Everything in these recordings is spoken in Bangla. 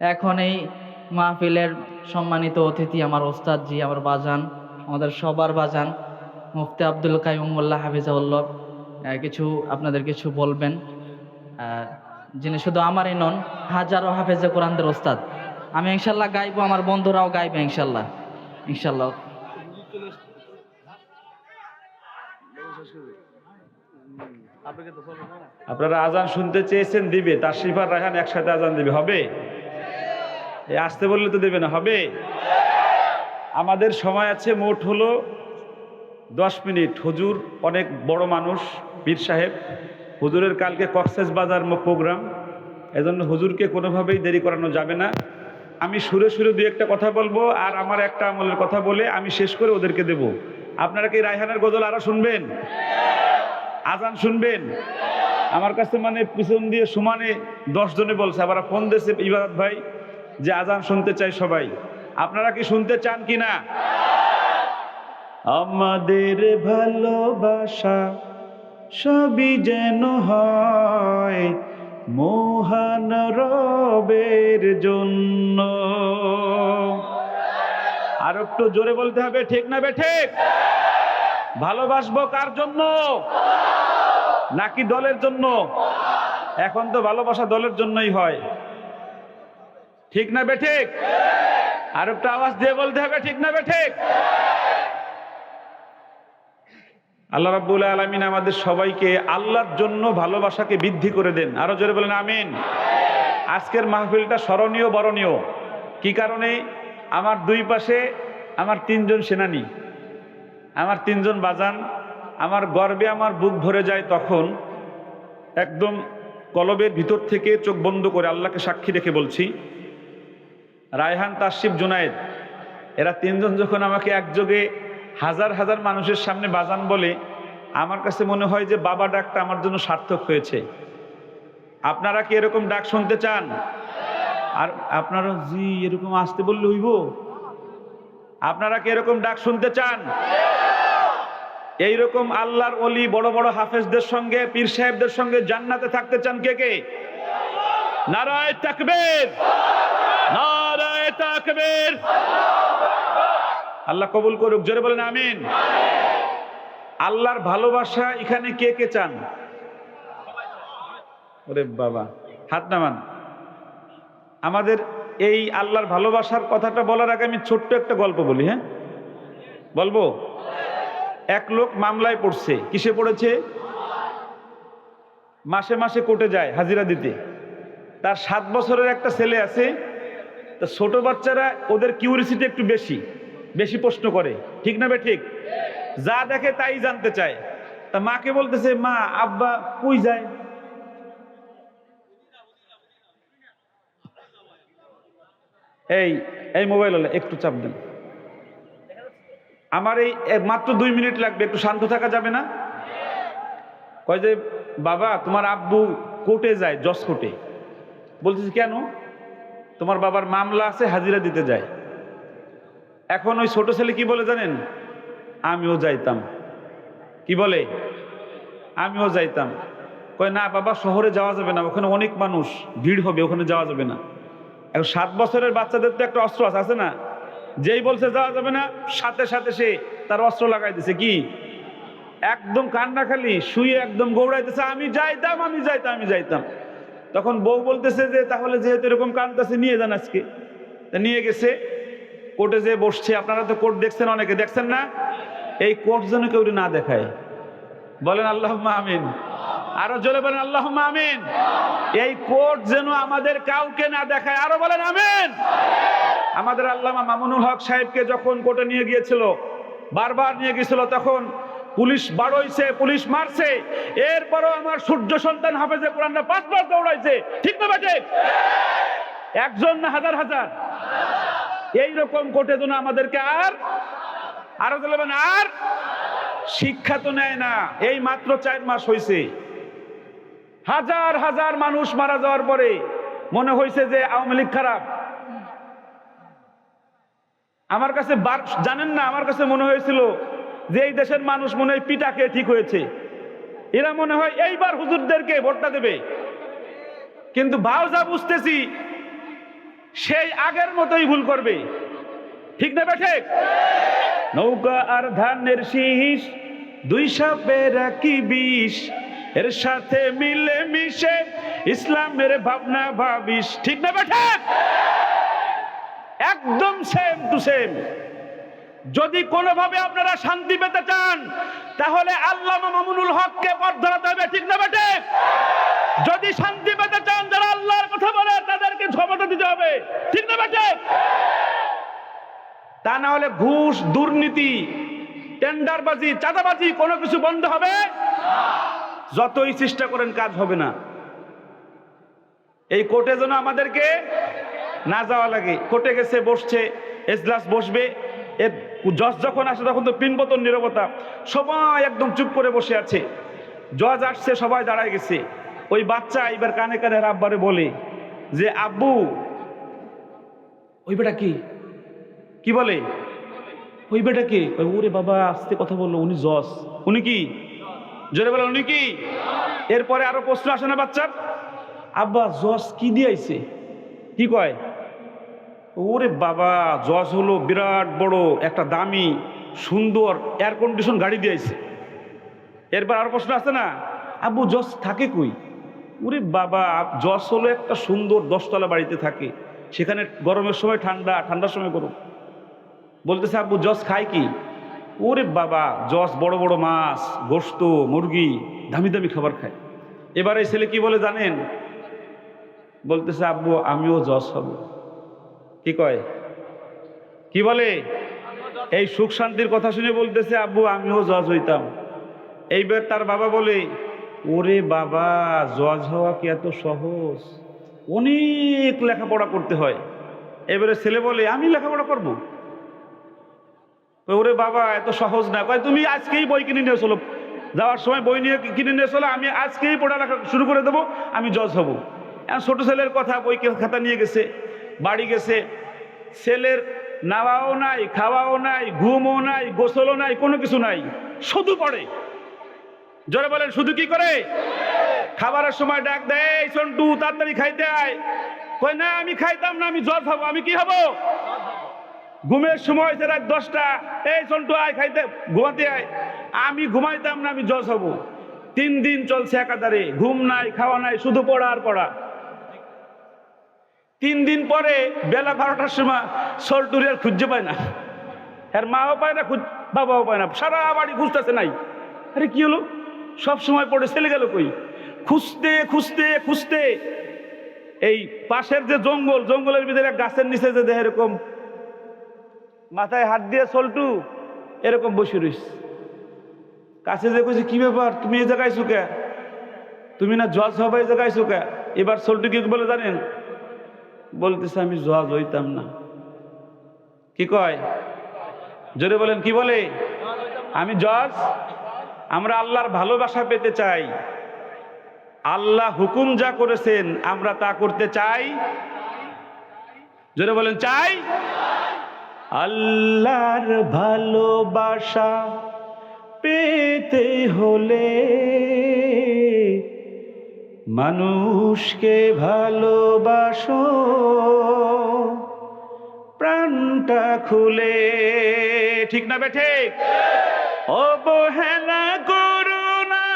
এখন এই মাহফিলের সম্মানিত অতিথি আমার ওস্তাদ জি আমার বাজান আমাদের সবার বাজান মুফতি আব্দুল কাইমুল্লাহ হাফিজাউল্লাহ। আহ, কিছু আপনাদের কিছু বলবেন। যিনি শুধু আমারই নন হাজারো হাফেজে কোরআনদের ওস্তাদ। আমি ইনশাল্লাহ গাইবো আমার বন্ধুরাও গাইবে ইনশাল্লাহ। ইনশাল্লাহ। আপনারা আজান শুনতে চেয়েছেন দিবে তার আর রায়হান একসাথে আজান দিবে হবে? আসতে বললে তো দেবে না, হবে? আমাদের সময় আছে মোট হলো দশ মিনিট। হুজুর অনেক বড় মানুষ, পীর সাহেব। হুজুরের কালকে কক্সেস বাজার প্রোগ্রাম। এজন্য হুজুরকে কোনোভাবেই দেরি করানো যাবে না। আমি সুরে সুরে দু একটা কথা বলব আর আমার একটা আমলের কথা বলে আমি শেষ করে ওদেরকে দেব। আপনারা কি রায়হানের গজল আরও শুনবেন? আজান শুনবেন? আমার কাছে মানে পিছন দিয়ে সমানে দশ জনে বলছে, আবার ফোন দিয়েছে ইবাদত ভাই। যে আজান শুনতে চাই সবাই। আপনারা কি শুনতে চান কি না আমাদের ভালোবাসা সবই যেন হয় মহান রবের জন্য। আর একটু জোরে বলতে হবে, ঠিক না বে, ঠিক? ভালোবাসবো কার জন্য? নাকি দলের জন্য? এখন তো ভালোবাসা দলের জন্যই হয়। ঠিক না বে ঠিক? আর একটা আওয়াজ দিয়ে বলতে হবে, ঠিক না বে ঠিক? আল্লাহ রাব্বুল আলমিন আমাদের সবাইকে আল্লাহর জন্য ভালোবাসাকে বৃদ্ধি করে দেন। আরও জোরে বলেন, আমিন। আজকের মাহফিলটা স্মরণীয়, বরণীয়। কি কারণে? আমার দুই পাশে আমার তিনজন সেনানি, আমার তিনজন বাজান, আমার গর্বে আমার বুক ভরে যায় তখন একদম কলবের ভিতর থেকে চোখ বন্ধ করে আল্লাহকে সাক্ষী রেখে বলছি রায়হান, তাসিফ, জুনায়েদ, এরা তিনজন যখন আমাকে একযোগে হাজার হাজার মানুষের সামনে বাজান বলে, আমার কাছে মনে হয় যে বাবা ডাকটা আমার জন্য সার্থক হয়েছে। আপনারা কি এরকম ডাক শুনতে চান? আর আপনারা, জি, এরকম আসতে বললে হইব? আপনারা কি এরকম ডাক শুনতে চান? এইরকম আল্লাহর অলি বড় বড় হাফেজদের সঙ্গে, পীর সাহেবদের সঙ্গে জান্নাতে থাকতে চান কে কে? নারায় তাকবীর! তাকবীর আল্লাহ কবুল করুক, জোরে বলেন আমিন। আল্লাহর ভালোবাসা এখানে কে কে চান? ওরে বাবা, হাত নামান। আমাদের এই আল্লাহর ভালোবাসার কথাটা বলার আগে আমি ছোট্ট একটা গল্প বলি হ্যাঁ? বলব? এক লোক মামলায় পড়ছে। কিসে পড়েছে? মাসে মাসে কোর্টে যায় হাজিরা দিতে। তার সাত বছরের একটা ছেলে আছে তা ছোট বাচ্চারা ওদের কিউরিসিটি একটু বেশি বেশি প্রশ্ন করে। ঠিক না বে ঠিক? যা দেখে তাই জানতে চায়। তা মাকে বলতেছে, মা, আব্বা কই যায়? এই এই মোবাইল হলে একটু চাপ দেন। আমার এই মাত্র দুই মিনিট লাগবে, একটু শান্ত থাকা যাবে না? কয় যে, বাবা, তোমার আব্বু কোর্টে যায়, জজ কোর্টে। বলতেছি, কেন? তোমার বাবার মামলা আছে, হাজিরা দিতে যায়। এখন ওই ছোট ছেলে কি বলে জানেন? আমিও যাইতাম। কি বলে? আমিও যাইতাম। কয়, না বাবা, শহরে যাওয়া যাবে না, ওখানে অনেক মানুষ, ভিড় হবে, ওখানে যাওয়া যাবে না। এখন সাত বছরের বাচ্চাদের তো একটা অস্ত্র আছে আছে না? যেই বলছে যাওয়া যাবে না, সাথে সাথে সে তার অস্ত্র লাগাই দিছে, কি? একদম কান্না খালি, শুয়ে একদম গৌড়াইতেছে, আমি যাইতাম আমি যাইতাম আমি যাইতাম। তখন বউ বলতেছে যে, তাহলে যেহেতু এরকম কানতেছে নিয়ে যান আজকে। নিয়ে গেছে। কোর্টে যে বসছে। আপনারা তো কোর্ট দেখছেন, অনেকে দেখছেন না। এই কোর্ট যেন কেউ না দেখায়। বলেন আল্লাহ আমিন। আরও জোরে বলেন আল্লাহ আমিন। এই কোর্ট যেন আমাদের কাউকে না দেখায়, আরও বলেন, আমিন। আমাদের আল্লামা মামুনুল হক সাহেবকে যখন কোর্টে নিয়ে গিয়েছিল, বারবার নিয়ে গিয়েছিল, তখন পুলিশ বাড়ইছে পুলিশ মারছে। এরপরও আমার সূর্য সন্তান হাফেজে কোরআনরা পাঁচবার দৌড়াইছে। ঠিক না বাজে? একজন না হাজার হাজার? এইরকম কোর্টে যেন আমাদেরকে আর? আরও বলবেন আর? শিক্ষা তো নেয় না। এই মাত্র চার মাস হয়েছে হাজার হাজার মানুষ মারা যাওয়ার পরে মনে হয়েছে যে আওয়ামী লীগ খারাপ। আমার কাছে জানেন না, আমার কাছে মনে হয়েছিল যে এই দেশের মানুষ মনে হয় পিটাকে ঠিক হয়েছে, এরা মনে হয় এইবার হুজুরদেরকে ভোটটা দেবে। কিন্তু ভাও যা বুঝতেছি, সেই আগের মতোই ভুল করবে। ঠিক না ঠিক নৌকা আর ধানের শীষ, দুই সাপের কি বিষ, এর সাথে মিলে মিশে ইসলামের ভাবনা ভাবিস। ঠিক না ঠিক একদম সেম টু সেম যদি কোনোভাবে আপনারা শান্তি পেতে চান, তাহলে আল্লাহ মামুনুল হককে পথ ধরাতে হবে ঠিক না বেটে যদি শান্তি পেতে চান, যারা আল্লাহর কথা বলে, তাদেরকে ক্ষমতা দিতে হবে, ঠিক না বেটে তা না হলে ঘুষ, দুর্নীতি, টেন্ডারবাজি, চাঁদাবাজি, কোনো কিছু বন্ধ হবে? যতই চেষ্টা করেন, কাজ হবে না। এই কোর্টে যেন আমাদেরকে না যাওয়া লাগে। কোর্টে গেছে, বসছে, এজলাস বসবে। এর জজ যখন আসে তখন তো পিনবতন নিরবতা সবাই একদম চুপ করে বসে আছে। জজ আসছে সবাই দাঁড়ায় গেছে। ওই বাচ্চা এবার কানে কানে আব্বারে বলে যে আব্বু ওই বেটা কি? কি বলে? ওই বেটা কে? ওরে বাবা আসতে কথা বলল উনি জজ। উনি কি? জোরে বলেন উনি কি? এরপরে আরও প্রশ্ন আসে না বাচ্চার? আব্বা জজ কি দিয়েছে কি কয়? ওরে বাবা জজ হলো বিরাট বড় একটা দামি, সুন্দর এয়ার কন্ডিশন গাড়ি দিয়েছে এরপর আরও প্রশ্ন আছে না, আব্বু জজ থাকে কই? ওরে বাবা জজ হলো একটা সুন্দর দশতলা বাড়িতে থাকে, সেখানে গরমের সময় ঠান্ডা, ঠান্ডার সময় গরম। বলতেছে আব্বু জজ খায় কি? ওরে বাবা জজ বড় বড় মাছ, গোস্ত, মুরগি, দামি দামি খাবার খায়। এবার ছেলে কি বলে জানেন? বলতেছে আব্বু, আমিও জজ হব। কি কয়? কি বলে? এই সুখ শান্তির কথা শুনে বলতেছে, আব্বু, আমিও জজ হইতাম। এইবার তার বাবা বলে, ওরে বাবা, জজ হওয়া কি এত সহজ? অনেক লেখাপড়া করতে হয়। এবারে ছেলে বলে, আমি লেখাপড়া করব? ওরে বাবা, এত সহজ না। কয়, তুমি আজকেই বই কিনে নিয়ে চলো। যাওয়ার সময় বই নিয়ে কিনে নিয়ে চলো, আমি আজকেই পড়ালেখা শুরু করে দেবো, আমি জজ হব। ছোট ছেলের কথা বই খাতা নিয়ে গেছে। বাড়ি গেছে। ছেলের নাওয়াও নাই, খাওয়াও নাই, ঘুমও নাই, গোসলও নাই, কোনো কিছু নাই। শুধু পড়ে। জোরে বলেন, শুধু কি করে? খাবারের সময় ডাক দেয়, "এই সন্টু, তাড়াতাড়ি খাইতে আয়। কয়, না, আমি খাইতাম না, আমি জ্বর হব আমি কি হব ঘুমের সময় হয়েছে রাত দশটা, এই সন্টু, আয়, খাইতে, ঘুমাতে আয়। আমি ঘুমাইতাম না, আমি জ্বর হব তিন দিন চলছে একাধারে, ঘুম নাই, খাওয়া নাই, শুধু পড়া আর পড়া। তিন দিন পরে বেলা বারোটার সময় সল্টুরি আর খুঁজে পায় না। আর মাও পায় না, খুঁজ বাবাও পায় না। সারা বাড়ি খুঁজতেছে নাই। আরে কি হলো? সব সময় পড়ে চলে গেল কই? খুঁজতে খুঁজতে খুঁজতে। এই পাশের যে জঙ্গল, জঙ্গলের ভিতরে গাছের নিচে যে দেহ এরকম মাথায় হাত দিয়ে সল্টু এরকম বসে রইস। কাছে যে কইছে, কি ব্যাপার? তুমি এই জায়গায় শুকে তুমি না জজ হবে এই জায়গায় শুকে এবার সল্টু কি বলে জানেন? বলতেছে, আমি জজ হইতাম না। কি কয়? জোরে বলেন, কি বলে? আমি জজ, আমরা আল্লাহর ভালোবাসা পেতে চাই। আল্লাহ হুকুম যা করেছেন, আমরা তা করতে চাই। জোরে বলেন, চাই। আল্লাহর ভালোবাসা পেতে হলে মানুষকে ভালোবাসো, প্রাণটা খুলে। ঠিক না বে, ঠিক? অবহেলা করো না,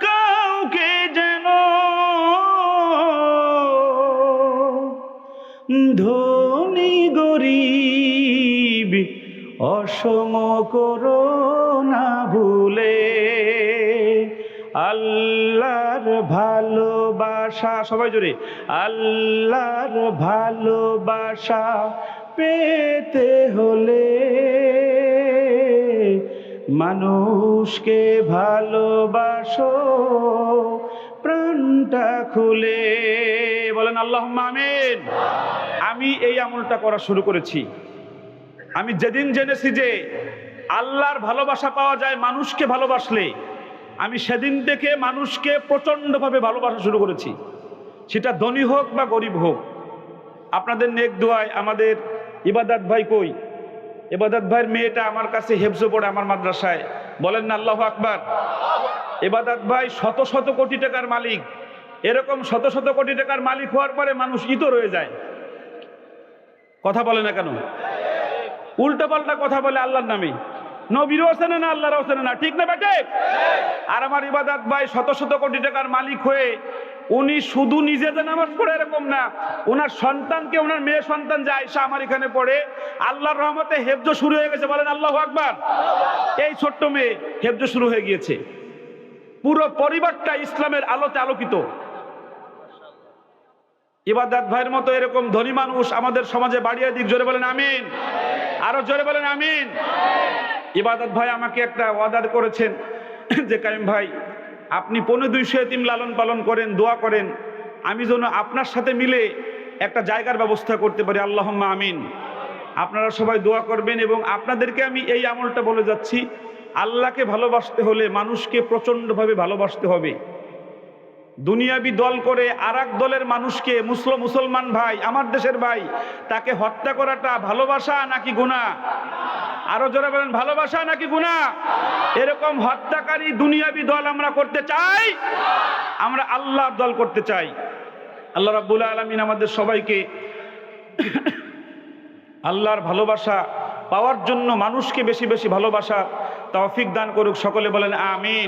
কাউকে যেন। ধনী, গরিব, অসম করো না ভুলে। আল্লাহর ভালোবাসা, সবাই জোরে, আল্লাহর ভালোবাসা পেতে হলে মানুষকে ভালোবাসো, প্রাণটা খুলে। বলেন আল্লাহ আমিন। আমি এই আমলটা করা শুরু করেছি। আমি যেদিন জেনেছি যে আল্লাহর ভালোবাসা পাওয়া যায় মানুষকে ভালোবাসলে আমি সেদিন থেকে মানুষকে প্রচণ্ডভাবে ভালোবাসা শুরু করেছি। সেটা ধনী হোক বা গরিব হোক। আপনাদের নেক দোয়ায় আমাদের ইবাদাত ভাই কই? ইবাদাত ভাইয়ের মেয়েটা আমার কাছে হেফজো পড়ে আমার মাদ্রাসায়। বলেন না, আল্লাহ আকবার। ইবাদাত ভাই শত শত কোটি টাকার মালিক। এরকম শত শত কোটি টাকার মালিক হওয়ার পরে মানুষ ইতর রয়ে যায়। কথা বলে না কেন? উল্টো পাল্টা কথা বলে আল্লাহর নামে। নবীরও হোসেনে না আল্লাহর হোসেনে না। ঠিক না বেটে? আর আমার ইবাদত ভাই শত শত কোটি টাকার মালিক হয়ে উনি শুধু নিজে যে নামাজ পড়ে এরকম না ওনার সন্তানকে ওনার মেয়ে সন্তান যে আয়সা আমার এখানে পড়ে, আল্লাহর রহমতে হেফজ শুরু হয়ে গেছে। বলেন আল্লাহ আকবার। এই ছোট্ট মেয়ে হেফজ শুরু হয়ে গিয়েছে। পুরো পরিবারটা ইসলামের আলোতে আলোকিত। ইবাদাত ভাইয়ের মতো এরকম ধনী মানুষ আমাদের সমাজে বাড়িয়ে দিক। জোরে বলেন আমিন। আরও জোরে বলেন আমিন। ইবাদত ভাই আমাকে একটা ওয়াদার করেছেন যে কাইম ভাই, আপনি পনেরো দুইশো এতিম লালন পালন করেন, দোয়া করেন, আমি যেন আপনার সাথে মিলে একটা জায়গার ব্যবস্থা করতে পারি। আল্লাহ আমিন। আপনারা সবাই দোয়া করবেন এবং আপনাদেরকে আমি এই আমলটা বলে যাচ্ছি, আল্লাহকে ভালোবাসতে হলে মানুষকে প্রচণ্ডভাবে ভালোবাসতে হবে। দুনিয়াবি দল করে আর দলের মানুষকে, মুসলো মুসলমান ভাই, আমার দেশের ভাই, তাকে হত্যা করাটা ভালোবাসা নাকি গুণা আরও জোরে বলেন, ভালোবাসা নাকি গুণা এরকম হত্যাকারী দুনিয়াবি দল আমরা করতে চাই, আমরা আল্লাহর দল করতে চাই। আল্লাহ রাব্বুল আলমিন আমাদের সবাইকে আল্লাহর ভালোবাসা পাওয়ার জন্য মানুষকে বেশি বেশি ভালোবাসা, তৌফিক দান করুক, সকলে বলেন, আমিন।